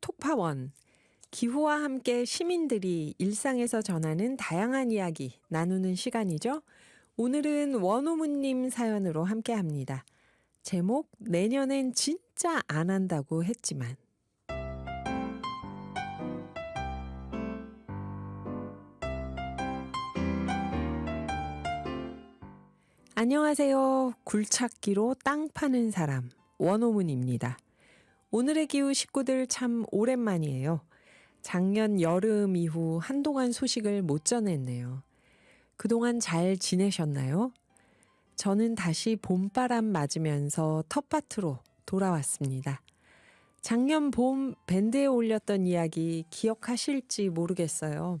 톡파원. 기후와 함께 시민들이 일상에서 전하는 다양한 이야기 나누는 시간이죠. 오늘은 원호문님 사연으로 함께 합니다. 제목, 내년엔 진짜 안 한다고 했지만. 안녕하세요. 굴착기로 땅 파는 사람, 원호문입니다. 오늘의 기후 식구들 참 오랜만이에요. 작년 여름 이후 한동안 소식을 못 전했네요. 그동안 잘 지내셨나요? 저는 다시 봄바람 맞으면서 텃밭으로 돌아왔습니다. 작년 봄 밴드에 올렸던 이야기 기억하실지 모르겠어요.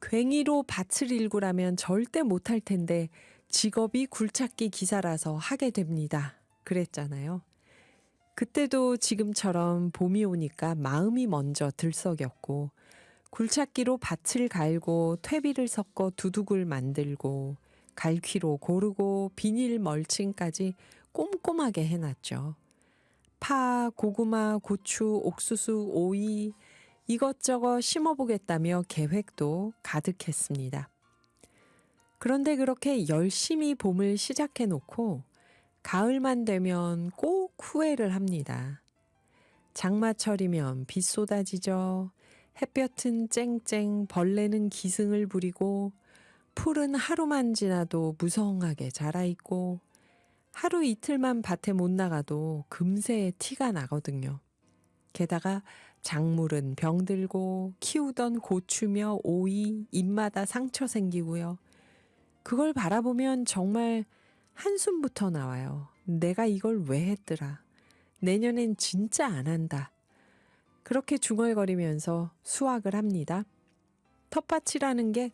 괭이로 밭을 일구라면 절대 못할 텐데 직업이 굴착기 기사라서 하게 됩니다. 그랬잖아요. 그때도 지금처럼 봄이 오니까 마음이 먼저 들썩였고 굴착기로 밭을 갈고 퇴비를 섞어 두둑을 만들고 갈퀴로 고르고 비닐 멀칭까지 꼼꼼하게 해놨죠. 파, 고구마, 고추, 옥수수, 오이 이것저것 심어보겠다며 계획도 가득했습니다. 그런데 그렇게 열심히 봄을 시작해 놓고 가을만 되면 꼭 후회를 합니다. 장마철이면 비 쏟아지죠. 햇볕은 쨍쨍, 벌레는 기승을 부리고, 풀은 하루만 지나도 무성하게 자라있고, 하루 이틀만 밭에 못 나가도 금세 티가 나거든요. 게다가 작물은 병들고, 키우던 고추며 오이, 잎마다 상처 생기고요. 그걸 바라보면 정말 한숨부터 나와요. 내가 이걸 왜 했더라. 내년엔 진짜 안 한다. 그렇게 중얼거리면서 수확을 합니다. 텃밭이라는 게